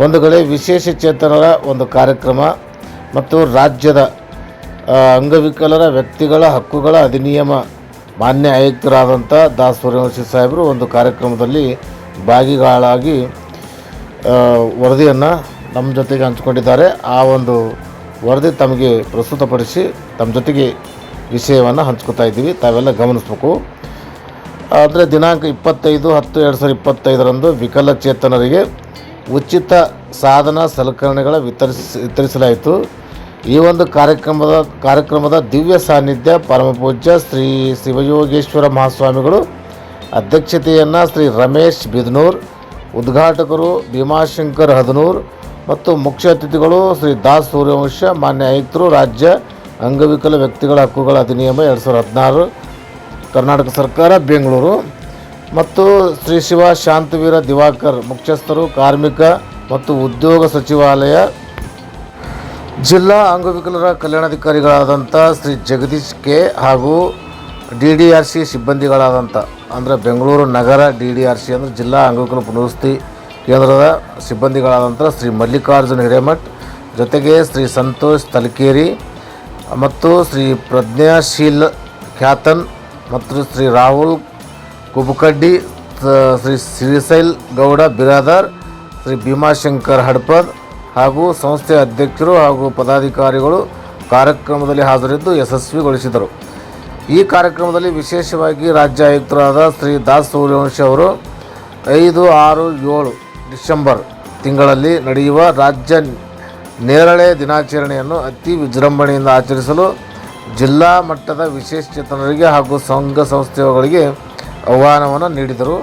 ಬಂಧುಗಳೇ, ವಿಶೇಷ ಚೇತನರ ಒಂದು ಕಾರ್ಯಕ್ರಮ ಮತ್ತು ರಾಜ್ಯದ ಅಂಗವಿಕಲರ, ವ್ಯಕ್ತಿಗಳ ಹಕ್ಕುಗಳ ಅಧಿನಿಯಮ, ಮಾನ್ಯ ಆಯುಕ್ತರಾದಂಥ ದಾಸ್ ಸೂರ್ಯವಂಶಿ ಸಾಹೇಬರು ಒಂದು ಕಾರ್ಯಕ್ರಮದಲ್ಲಿ ಭಾಗಿಗಳಾಗಿ ವರದಿಯನ್ನು ನಮ್ಮ ಜೊತೆಗೆ ಹಂಚಿಕೊಂಡಿದ್ದಾರೆ. ಆ ಒಂದು ವರದಿ ತಮಗೆ ಪ್ರಸ್ತುತಪಡಿಸಿ ತಮ್ಮ ಜೊತೆಗೆ ವಿಷಯವನ್ನು ಹಂಚ್ಕೊತಾ ಇದ್ದೀವಿ. ತಾವೆಲ್ಲ ಗಮನಿಸ್ಬೇಕು. ಆದರೆ ದಿನಾಂಕ ಇಪ್ಪತ್ತೈದು ಹತ್ತು ಎರಡು ಸಾವಿರದ ಇಪ್ಪತ್ತೈದರಂದು ವಿಕಲಚೇತನರಿಗೆ ಉಚಿತ ಸಾಧನ ಸಲಕರಣೆಗಳ ವಿತರಿಸಿ, ವಿತರಿಸಲಾಯಿತು. ಈ ಒಂದು ಕಾರ್ಯಕ್ರಮದ ಕಾರ್ಯಕ್ರಮದ ದಿವ್ಯ ಸಾನ್ನಿಧ್ಯ ಪರಮಪೂಜ್ಯ ಶ್ರೀ ಶಿವಯೋಗೇಶ್ವರ ಮಹಾಸ್ವಾಮಿಗಳು, ಅಧ್ಯಕ್ಷತೆಯನ್ನು ಶ್ರೀ ರಮೇಶ್ ಬಿದ್ನೂರ್, ಉದ್ಘಾಟಕರು ಭೀಮಾಶಂಕರ್ ಹದನೂರ್ ಮತ್ತು ಮುಖ್ಯ ಅತಿಥಿಗಳು ಶ್ರೀ ದಾಸ್ ಸೂರ್ಯವಂಶ, ಮಾನ್ಯ ಆಯುಕ್ತರು ರಾಜ್ಯ ಅಂಗವಿಕಲ ವ್ಯಕ್ತಿಗಳ ಹಕ್ಕುಗಳ ಅಧಿನಿಯಮ ಎರಡು ಸಾವಿರದ ಹದಿನಾರು, ಕರ್ನಾಟಕ ಸರ್ಕಾರ, ಬೆಂಗಳೂರು. ಮತ್ತು ಶ್ರೀ ಶಿವ ಶಾಂತವೀರ ದಿವಾಕರ್ ಮುಖ್ಯಸ್ಥರು, ಕಾರ್ಮಿಕ ಮತ್ತು ಉದ್ಯೋಗ ಸಚಿವಾಲಯ, ಜಿಲ್ಲಾ ಅಂಗವಿಕಲರ ಕಲ್ಯಾಣಾಧಿಕಾರಿಗಳಾದಂಥ ಶ್ರೀ ಜಗದೀಶ್ ಕೆ ಹಾಗೂ ಡಿ ಡಿ ಆರ್ ಸಿ ಸಿಬ್ಬಂದಿಗಳಾದಂಥ, ಅಂದರೆ ಬೆಂಗಳೂರು ನಗರ ಡಿ ಡಿ ಆರ್ ಸಿ ಅಂದರೆ ಜಿಲ್ಲಾ ಅಂಗವಿಕಲ ಪುನರ್ವಸತಿ ಕೇಂದ್ರದ ಸಿಬ್ಬಂದಿಗಳಾದಂಥ ಶ್ರೀ ಮಲ್ಲಿಕಾರ್ಜುನ ಹಿರೇಮಠ್, ಜೊತೆಗೆ ಶ್ರೀ ಸಂತೋಷ್ ತಲಕೇರಿ ಮತ್ತು ಶ್ರೀ ಪ್ರಜ್ಞಾಶೀಲ್ ಖ್ಯಾತನ್ ಮತ್ತು ಶ್ರೀ ರಾಹುಲ್ ಕುಬುಕಡ್ಡಿ ಶ್ರೀ ಶ್ರೀಶೈಲ್ ಗೌಡ ಬಿರಾದಾರ್, ಶ್ರೀ ಭೀಮಾಶಂಕರ್ ಹಡ್ಪದ್ ಹಾಗೂ ಸಂಸ್ಥೆಯ ಅಧ್ಯಕ್ಷರು ಹಾಗೂ ಪದಾಧಿಕಾರಿಗಳು ಕಾರ್ಯಕ್ರಮದಲ್ಲಿ ಹಾಜರಿದ್ದು ಯಶಸ್ವಿಗೊಳಿಸಿದರು. ಈ ಕಾರ್ಯಕ್ರಮದಲ್ಲಿ ವಿಶೇಷವಾಗಿ ರಾಜ್ಯ ಆಯುಕ್ತರಾದ ಶ್ರೀ ದಾಸ್ ಸೂರ್ಯವಂಶಿ ಅವರು ಐದು, ಆರು, ಏಳು ಡಿಸೆಂಬರ್ ತಿಂಗಳಲ್ಲಿ ನಡೆಯುವ ರಾಜ್ಯ ನೇರಳೆ ದಿನಾಚರಣೆಯನ್ನು ಅತಿ ವಿಜೃಂಭಣೆಯಿಂದ ಆಚರಿಸಲು ಜಿಲ್ಲಾ ಮಟ್ಟದ ವಿಶೇಷಚೇತನರಿಗೆ ಹಾಗೂ ಸಂಘ ಸಂಸ್ಥೆಗಳಿಗೆ ಆಹ್ವಾನವನ್ನು ನೀಡಿದರು.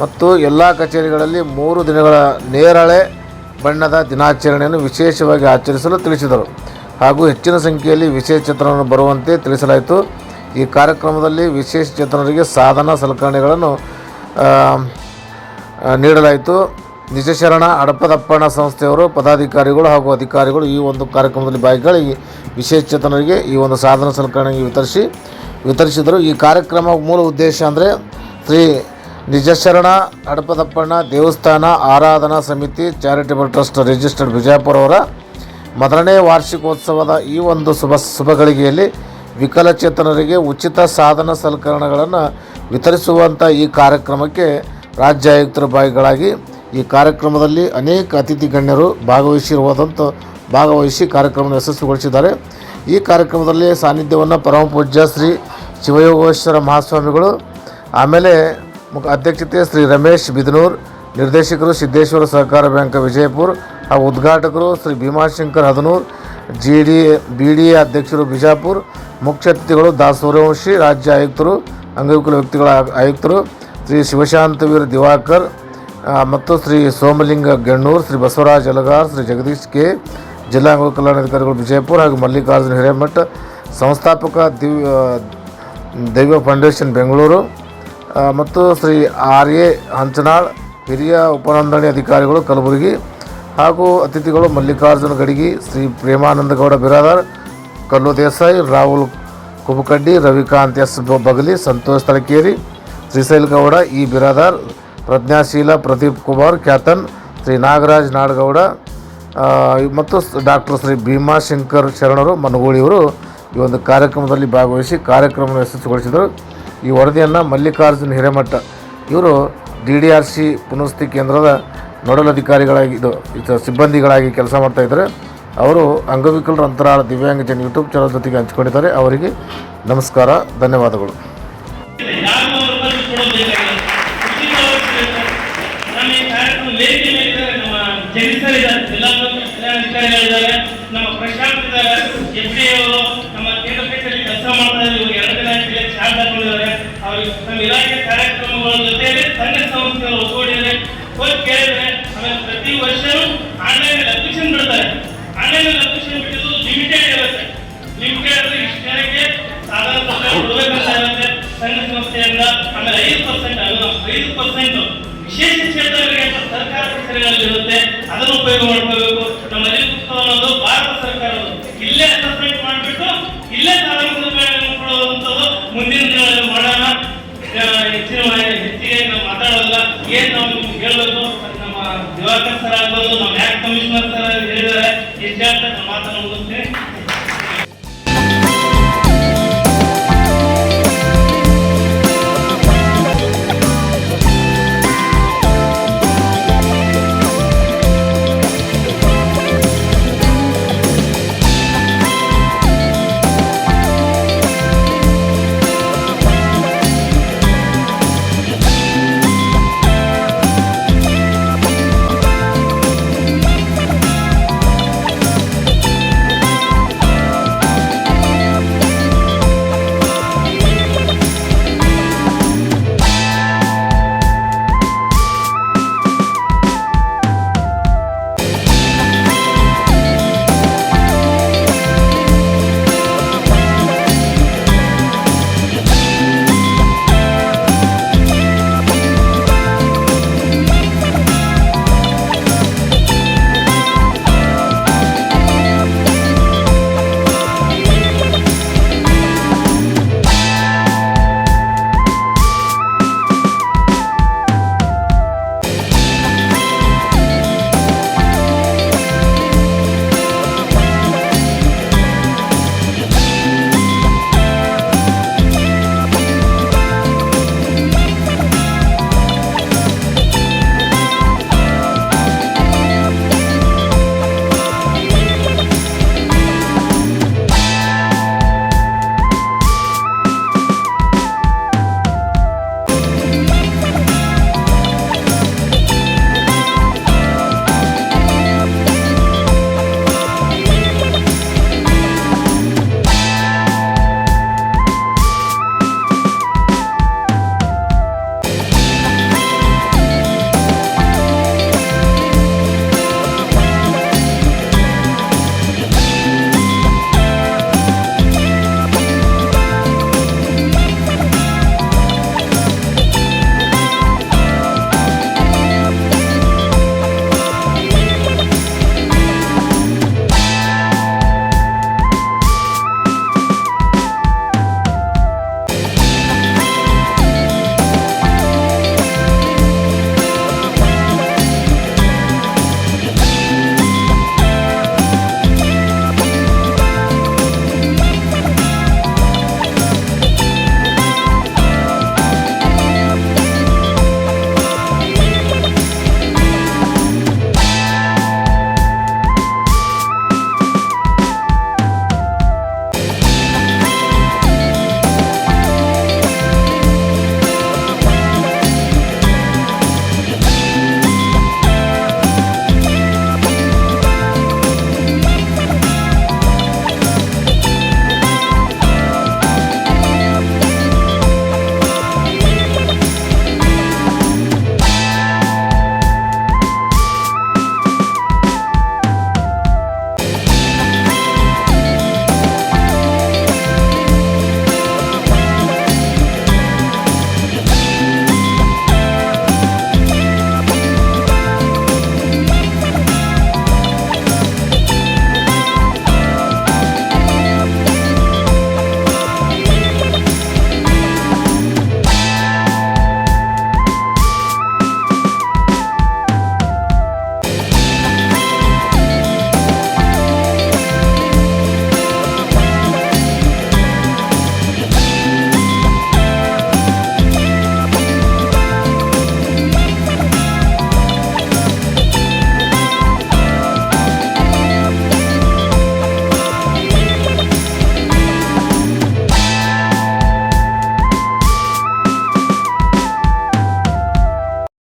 ಮತ್ತು ಎಲ್ಲ ಕಚೇರಿಗಳಲ್ಲಿ ಮೂರು ದಿನಗಳ ನೇರಳೆ ಬಣ್ಣದ ದಿನಾಚರಣೆಯನ್ನು ವಿಶೇಷವಾಗಿ ಆಚರಿಸಲು ತಿಳಿಸಿದರು. ಹಾಗೂ ಹೆಚ್ಚಿನ ಸಂಖ್ಯೆಯಲ್ಲಿ ವಿಶೇಷ ವಿಶೇಷಚೇತನರು ಬರುವಂತೆ ತಿಳಿಸಲಾಯಿತು. ಈ ಕಾರ್ಯಕ್ರಮದಲ್ಲಿ ವಿಶೇಷ ಚೇತನರಿಗೆ ಸಾಧನ ಸಲಕರಣೆಗಳನ್ನು ನೀಡಲಾಯಿತು. ನಿಜಶರಣ ಅಡಪದಪ್ಪಣ ಸಂಸ್ಥೆಯವರು, ಪದಾಧಿಕಾರಿಗಳು ಹಾಗೂ ಅಧಿಕಾರಿಗಳು ಈ ಒಂದು ಕಾರ್ಯಕ್ರಮದಲ್ಲಿ ಭಾಗಿಗಳು ವಿಶೇಷಚೇತನರಿಗೆ ಈ ಒಂದು ಸಾಧನ ಸಲಕರಣೆ ವಿತರಿಸಿ, ವಿತರಿಸಿದರು. ಈ ಕಾರ್ಯಕ್ರಮ ಮೂಲ ಉದ್ದೇಶ ಅಂದರೆ ಶ್ರೀ ನಿಜಶರಣ, ಹಡಪದಪ್ಪಣ್ಣ ದೇವಸ್ಥಾನ ಆರಾಧನಾ ಸಮಿತಿ ಚಾರಿಟೇಬಲ್ ಟ್ರಸ್ಟ್ ರಿಜಿಸ್ಟರ್ಡ್ ವಿಜಯಪುರವರ ಮೊದಲನೇ ವಾರ್ಷಿಕೋತ್ಸವದ ಈ ಒಂದು ಶುಭ, ಶುಭಗಳಿಗೆಯಲ್ಲಿ ವಿಕಲಚೇತನರಿಗೆ ಉಚಿತ ಸಾಧನ ಸಲಕರಣೆಗಳನ್ನು ವಿತರಿಸುವಂಥ ಈ ಕಾರ್ಯಕ್ರಮಕ್ಕೆ ರಾಜ್ಯ ಆಯುಕ್ತರ ಭಾಗಿಗಳಾಗಿ ಈ ಕಾರ್ಯಕ್ರಮದಲ್ಲಿ ಅನೇಕ ಅತಿಥಿ ಗಣ್ಯರು ಭಾಗವಹಿಸಿರುವುದಂತ ಭಾಗವಹಿಸಿ ಕಾರ್ಯಕ್ರಮವನ್ನು ಯಶಸ್ವಿಗೊಳಿಸಿದ್ದಾರೆ. ಈ ಕಾರ್ಯಕ್ರಮದಲ್ಲಿ ಸಾನ್ನಿಧ್ಯವನ್ನು ಪರಮ ಪೂಜ್ಯ ಶ್ರೀ ಶಿವಯೋಗೇಶ್ವರ ಮಹಾಸ್ವಾಮಿಗಳು ಆಮೇಲೆ ಮುಖ ಅಧ್ಯಕ್ಷತೆ ಶ್ರೀ ರಮೇಶ್ ಬಿದನೂರ್, ನಿರ್ದೇಶಕರು ಸಿದ್ದೇಶ್ವರ ಸಹಕಾರ ಬ್ಯಾಂಕ್ ವಿಜಯಪುರ ಹಾಗೂ ಉದ್ಘಾಟಕರು Shri Bhimashankar Hadanur G D B D A ಅಧ್ಯಕ್ಷರು ಬಿಜಾಪುರ್, ಮುಖ್ಯ ಅತಿಥಿಗಳು ಸೂರ್ಯವಂಶಿ ರಾಜ್ಯ ಆಯುಕ್ತರು, ಅಂಗವಿಕಲ ವ್ಯಕ್ತಿಗಳ ಆಯುಕ್ತರು, ಶ್ರೀ ಶಿವಶಾಂತವೀರ್ ದಿವಾಕರ್ ಮತ್ತು ಶ್ರೀ ಸೋಮಲಿಂಗ ಗಣ್ಣೂರ್, ಶ್ರೀ ಬಸವರಾಜ್ ಅಲಗಾರ್, ಶ್ರೀ ಜಗದೀಶ್ ಕೆ, ಜಿಲ್ಲಾ ಅಂಗ ಕಲ್ಯಾಣಾಧಿಕಾರಿಗಳು ವಿಜಯಪುರ ಹಾಗೂ ಮಲ್ಲಿಕಾರ್ಜುನ ಹಿರೇಮಠ, ಸಂಸ್ಥಾಪಕ ದಿವ್ಯ ದೈವ ಫೌಂಡೇಶನ್ ಬೆಂಗಳೂರು. ಮತ್ತು ಶ್ರೀ ಆರ್ ಎ ಹಂಚನಾಳ್, ಹಿರಿಯ ಉಪನೋಂದಣಿ ಅಧಿಕಾರಿಗಳು ಕಲಬುರಗಿ, ಹಾಗೂ ಅತಿಥಿಗಳು ಮಲ್ಲಿಕಾರ್ಜುನ ಗಡಿಗಿ, ಶ್ರೀ ಪ್ರೇಮಾನಂದ ಗೌಡ ಬಿರಾದಾರ್, ಕಲ್ಲು ದೇಸಾಯಿ, ರಾಹುಲ್ ಕುಬಕಡ್ಡಿ ರವಿಕಾಂತ್ ಎಸ್ ಬಗಲಿ, ಸಂತೋಷ್ ತಳಕೇರಿ ಶ್ರೀಶೈಲ್ ಗೌಡ, ಇ ಬಿರಾದಾರ್, ಪ್ರಜ್ಞಾಶೀಲ ಪ್ರದೀಪ್ ಕುಮಾರ್ ಖ್ಯಾತನ್ ಶ್ರೀ ನಾಗರಾಜ್ ನಾಡಗೌಡ ಮತ್ತು ಡಾಕ್ಟರ್ ಶ್ರೀ ಭೀಮಾಶಂಕರ್ ಶರಣರು ಮನಗೂಳಿಯವರು ಈ ಒಂದು ಕಾರ್ಯಕ್ರಮದಲ್ಲಿ ಭಾಗವಹಿಸಿ ಕಾರ್ಯಕ್ರಮವನ್ನು ಯಶಸ್ವಿಗೊಳಿಸಿದರು. ಈ ವರದಿಯನ್ನು ಮಲ್ಲಿಕಾರ್ಜುನ್ ಹಿರೇಮಠ, ಇವರು ಡಿ ಡಿ ಆರ್ ಸಿ ಪುನಸ್ತಿ ಕೇಂದ್ರದ ನೋಡಲ್ ಅಧಿಕಾರಿಗಳಾಗಿ, ಇದು ಸಿಬ್ಬಂದಿಗಳಾಗಿ ಕೆಲಸ ಮಾಡ್ತಾ ಇದ್ದಾರೆ. ಅವರು ಅಂಗವಿಕಲರ ಅಂತರಾಳ ದಿವ್ಯಾಂಗಜನ್ ಯೂಟ್ಯೂಬ್ ಚಾನಲ್ ಜೊತೆಗೆ ಹಂಚಿಕೊಂಡಿದ್ದಾರೆ. ಅವರಿಗೆ ನಮಸ್ಕಾರ, ಧನ್ಯವಾದಗಳು. ನಮ್ಮ ನಮ್ಮ ಪ್ರಶಾಂತ ಎಫ್ ಡಿ ಅವರು ನಮ್ಮ ಕೇಂದ್ರ ಪೀಠದಲ್ಲಿ ಕೆಲಸ ಮಾಡ್ತಾ ಇದ್ದಾರೆ ಎರಡು ದಿನ ಚಾರ್ಜ್ ಹಾಕೊಂಡಿದ್ದಾರೆ. ಅವರು ನಮ್ಮ ಇಲಾಖೆ ಕಾರ್ಯಕ್ರಮಗಳ ಜೊತೆಯಲ್ಲಿ ಸಂಘ ಸಂಸ್ಥೆಗಳು ಒಗ್ಗೂಡಿದರೆ ಹೋಗಿ ಕೇಳಿದರೆ ಆಮೇಲೆ ಪ್ರತಿ ವರ್ಷವೂ ಆನ್ಲೈನ್ ಅಪ್ಲಿಕೇಶನ್ ಬಿಡ್ತಾರೆ. ಆನ್ಲೈನ್ ಅಪ್ಲಿಕೇಶನ್ ಬಿಟ್ಟಿದ್ದು ಲಿಮಿಟೆಡ್ ಇರುತ್ತೆ ಲಿಮಿಟೆಡ್ ಅಂದ್ರೆ ಇಷ್ಟಕ್ಕೆ ಸಾಧಾರಣ ಕೊಡಬೇಕಂತ ಇರುತ್ತೆ ಸಂಘ ಸಂಸ್ಥೆಯಿಂದ ಆಮೇಲೆ ಐದು ಪರ್ಸೆಂಟ್ ಐದು ಪರ್ಸೆಂಟ್ ವಿಶೇಷ ಕ್ಷೇತ್ರಗಳಿಗೆ ಸರ್ಕಾರ ಹೆಸರುಗಳಲ್ಲಿ ಇರುತ್ತೆ. ಅದನ್ನು ಉಪಯೋಗ ಮಾಡ್ಕೋಬೇಕು. ಸರ್ ಆಗ್ಬೋದು ನಮ್ಮ ಯಾಕೆ ಕಮಿಷನರ್ ಸರ್ ಹೇಳಿದ್ರೆ ಇಷ್ಟ ಮಾತನ್ನು ಮುಗಿಸ್ತೇನೆ.